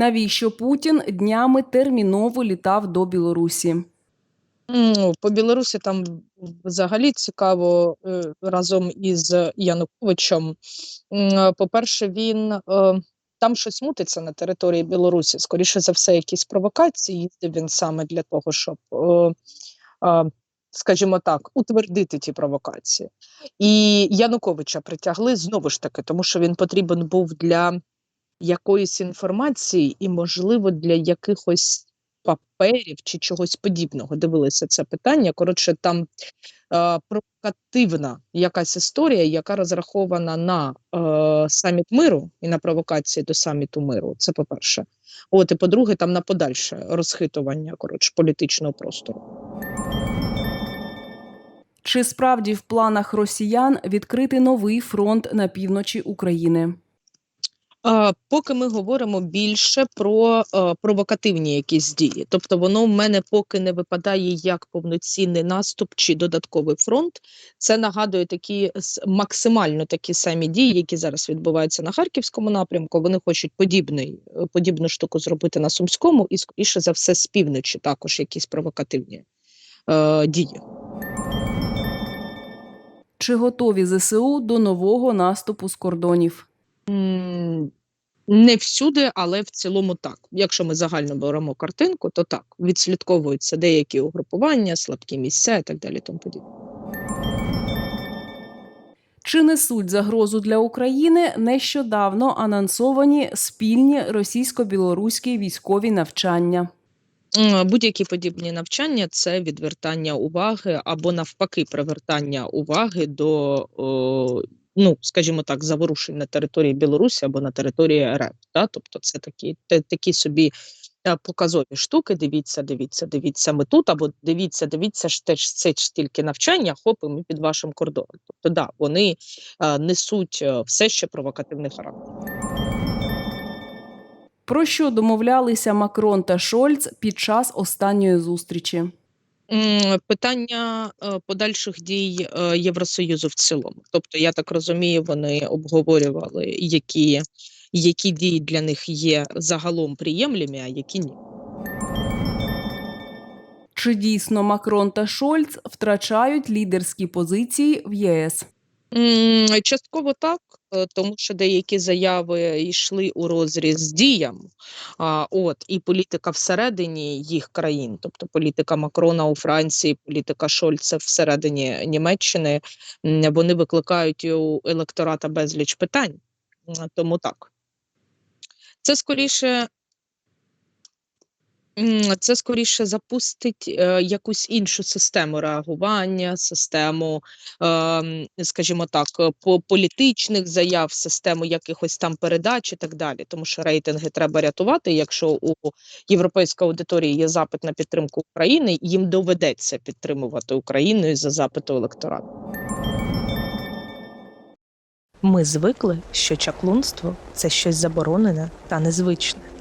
Навіщо Путін днями терміново літав до Білорусі? Ну, по Білорусі там взагалі цікаво е, разом із Януковичем. Е, По-перше, він е, там щось мутиться на території Білорусі. Скоріше за все, якісь провокації їздив він саме для того, щоб, скажімо так, утвердити ті провокації. І Януковича притягли знову ж таки, тому що він потрібен був для якоїсь інформації і, можливо, для якихось паперів чи чогось подібного. Дивилися це питання. Коротше, там е, провокативна якась історія, яка розрахована на е, саміт миру і на провокації до саміту миру. Це по-перше. От і по-друге, там на подальше розхитування коротше політичного простору. Чи справді в планах росіян відкрити новий фронт на півночі України? А, поки ми говоримо більше про е, провокативні якісь дії. Тобто воно в мене поки не випадає як повноцінний наступ чи додатковий фронт. Це нагадує такі максимально такі самі дії, які зараз відбуваються на харківському напрямку. Вони хочуть подібний, е, подібну штуку зробити на Сумському, і скоріше за все з півночі також якісь провокативні е, дії. Чи готові ЗСУ до нового наступу з кордонів? Не всюди, але в цілому так. Якщо ми загально беремо картинку, то так відслідковуються деякі угрупування, слабкі місця і так далі. Тому подібне. Чи несуть загрозу для України нещодавно анонсовані спільні російсько-білоруські військові навчання? Будь-які подібні навчання це відвертання уваги або навпаки привертання уваги до, о, ну скажімо так, заворушень на території Білорусі або на території РФ. Да? Тобто, це такі, такі собі е, показові штуки. Дивіться, дивіться, дивіться, ми тут, або дивіться, дивіться, ж теж це ж тільки навчання, хоп, і ми під вашим кордоном. Тобто, да, вони е, несуть е, все ще провокативний характер. Про що домовлялися Макрон та Шольц під час останньої зустрічі? Питання е, подальших дій е, Євросоюзу в цілому. Тобто, я так розумію, вони обговорювали, які, які дії для них є загалом приємлемі, а які ні. Чи дійсно Макрон та Шольц втрачають лідерські позиції в ЄС? Частково так, тому що деякі заяви йшли у розріз з діям. А, от, і політика всередині їх країн, тобто політика Макрона у Франції, політика Шольца всередині Німеччини, вони викликають у електората безліч питань. Тому так. Це скоріше. Це скоріше запустить е, якусь іншу систему реагування, систему, ем, скажімо так, е, по політичних заяв, систему якихось там передач і так далі. Тому що рейтинги треба рятувати. Якщо у європейської аудиторії є запит на підтримку України, їм доведеться підтримувати Україну із-за запиту електорату. Ми звикли, що чаклунство це щось заборонене та незвичне.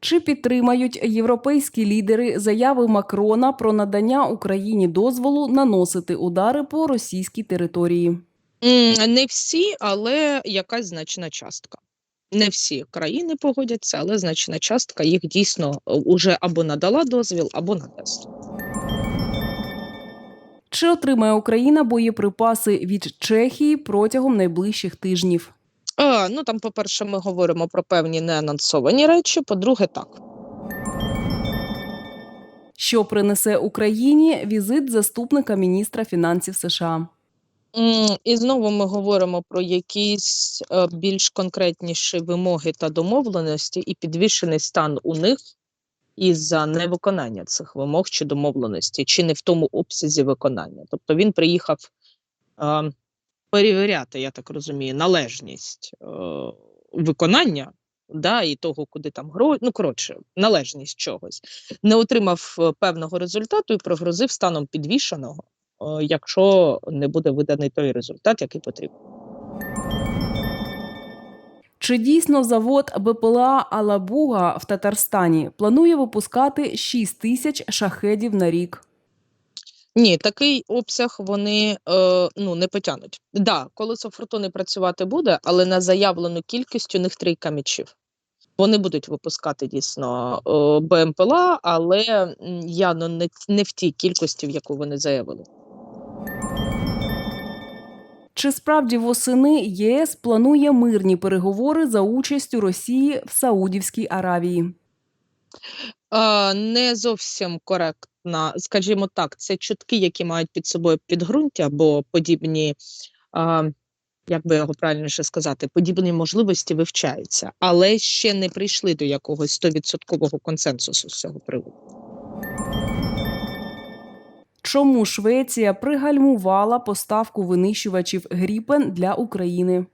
Чи підтримають європейські лідери заяви Макрона про надання Україні дозволу наносити удари по російській території? Не всі, але якась значна частка. Не всі країни погодяться, але значна частка їх дійсно е, уже або надала дозвіл, або надасть. Чи отримає Україна боєприпаси від Чехії протягом найближчих тижнів? А, ну там, по-перше, ми говоримо про певні неанонсовані речі. По-друге, так. Що принесе Україні візит заступника міністра фінансів США? І знову ми говоримо про якісь е, більш конкретніші вимоги та домовленості, і підвішений стан у них із-за невиконання цих вимог чи домовленості, чи не в тому обсязі виконання. Тобто він приїхав е, перевіряти, я так розумію, належність е, виконання. Да, і того, куди там гроші, ну коротше, належність чогось, не отримав е, певного результату і прогрозив станом підвішеного, е, якщо не буде виданий той результат, який потрібен. Чи дійсно завод БПЛА Алабуга в Татарстані планує випускати 6 тисяч шахедів на рік? Ні, такий обсяг вони е, ну, не потягнуть. Да, колесо фортуни працювати буде, але на заявлену кількість у них трійка мічів. Вони будуть випускати дійсно е, БМПЛА, але м, явно не, не в тій кількості, в яку вони заявили. Чи справді восени ЄС планує мирні переговори за участю Росії в Саудівській Аравії? Е, не зовсім коректна, скажімо так, це чутки, які мають під собою підґрунтя, бо подібні, е, як би його правильніше сказати, подібні можливості вивчаються, але ще не прийшли до якогось стовідсоткового консенсусу з цього приводу. Чому Швеція пригальмувала поставку винищувачів Гріпен для України?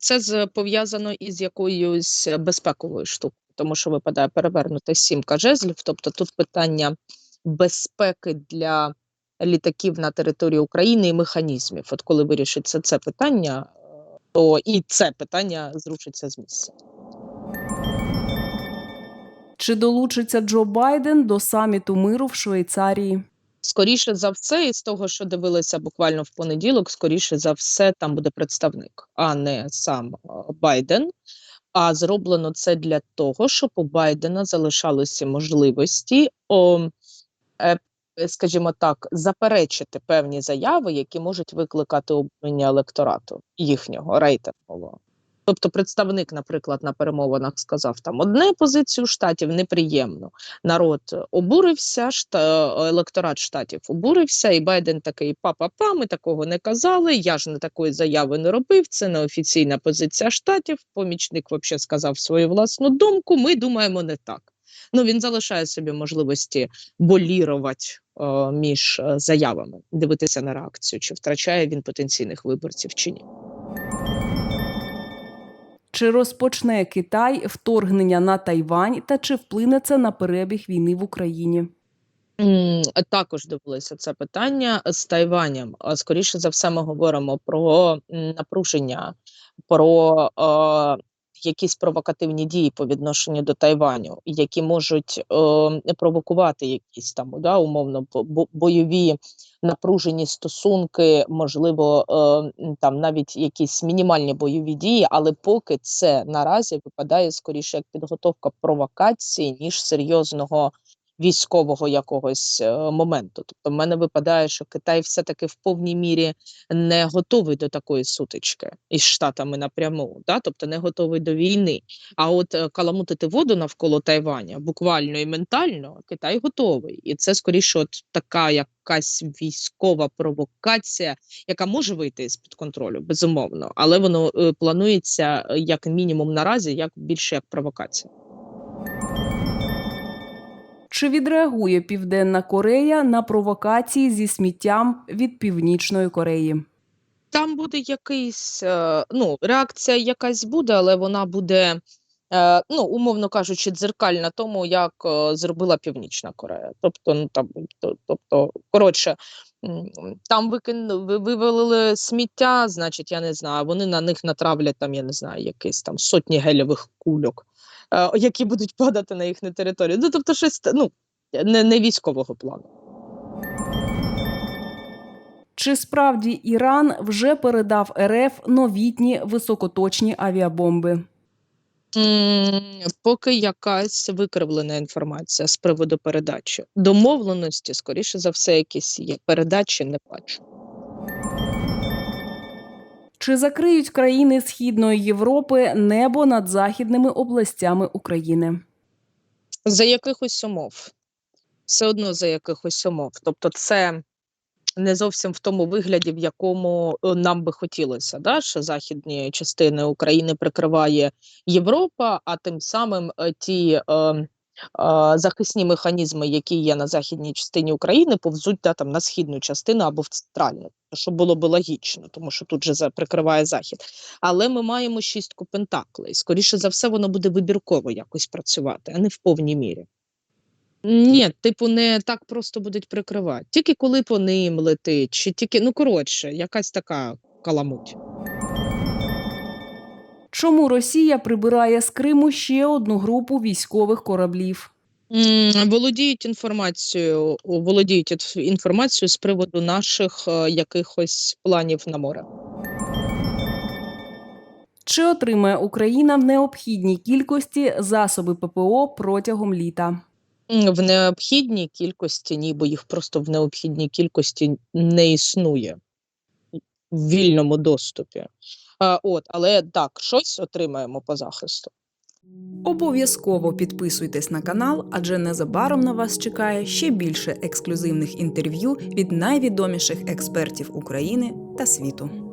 Це пов'язано із якоюсь безпековою штукою, тому що випадає перевернути сімка жезлів. Тобто тут питання безпеки для літаків на території України і механізмів. От коли вирішиться це питання, е, то і це питання зрушиться з місця. Чи долучиться Джо Байден до саміту миру в Швейцарії? Скоріше за все, із того, що дивилися буквально в понеділок, скоріше за все, там буде представник, а не сам е, Байден. А зроблено це для того, щоб у Байдена залишалися можливості, о, е, скажімо так, заперечити певні заяви, які можуть викликати обміння електорату їхнього рейтингового. Тобто, представник, наприклад, на перемовинах сказав там одне позицію штатів неприємно. Народ обурився, шта, електорат штатів обурився, і Байден такий па-па-па, ми такого не казали. Я ж не такої заяви не робив. Це не офіційна позиція штатів. Помічник взагалі сказав свою власну думку. Ми думаємо не так. Ну він залишає собі можливості болірувати е, між е, заявами, дивитися на реакцію, чи втрачає він потенційних виборців чи ні. Чи розпочне Китай вторгнення на Тайвань та чи вплине це на перебіг війни в Україні? Також дивилися це питання з Тайванем. Скоріше за все, ми говоримо про напруження, про якісь провокативні дії по відношенню до Тайваню, які можуть е, провокувати якісь там да, умовно бо- бо- бойові напружені стосунки, можливо, е, там навіть якісь мінімальні бойові дії, але поки це наразі випадає скоріше як підготовка провокації, ніж серйозного військового якогось е, моменту. Тобто, в мене випадає, що Китай все-таки в повній мірі не готовий до такої сутички із Штатами напряму, да? тобто не готовий до війни. А от е, каламутити воду навколо Тайваня буквально і ментально Китай готовий. І це скоріше, от така якась військова провокація, яка може вийти з під контролю, безумовно, але воно е, планується як мінімум наразі, як більше як провокація. Чи відреагує Південна Корея на провокації зі сміттям від Північної Кореї? Там буде якийсь, е, ну, реакція якась буде, але вона буде, е, ну, умовно кажучи, дзеркальна тому, як е, зробила Північна Корея. Тобто, ну там, тобто, коротше, там викин, вивалили сміття, значить, я не знаю, вони на них натравлять там, я не знаю, якісь там сотні гелєвих кульок, які будуть падати на їхню територію. Ну, тобто, щось ну, не, не військового плану. Чи справді Іран вже передав РФ новітні високоточні авіабомби? Поки якась викривлена інформація з приводу передачі. Домовленості, скоріше за все, якісь є. Передачі не бачу. Чи закриють країни Східної Європи небо над західними областями України? За якихось умов. все одно за якихось умов. Тобто, це не зовсім в тому вигляді, в якому е, нам би хотілося, да? що західні частини України прикриває Європа, а тим самим е, ті е, захисні механізми, які є на західній частині України, повзуть да, там, на східну частину або в центральну, що було б логічно, тому що тут же прикриває захід. Але ми маємо шістку пентаклей. Скоріше за все, воно буде вибірково якось працювати, а не в повній мірі. Ні, типу, не так просто будуть прикривати. Тільки коли по ним летить, чи тільки, ну коротше, якась така каламуть. Чому Росія прибирає з Криму ще одну групу військових кораблів? Володіють інформацією, володіють інформацією з приводу наших е, якихось планів на море. Чи отримає Україна в необхідній кількості засоби ППО протягом літа? В необхідній кількості ні, бо їх просто в необхідній кількості не існує в вільному доступі. А, от, але так, щось отримаємо по захисту. Обов'язково підписуйтесь на канал, адже незабаром на вас чекає ще більше ексклюзивних інтерв'ю від найвідоміших експертів України та світу.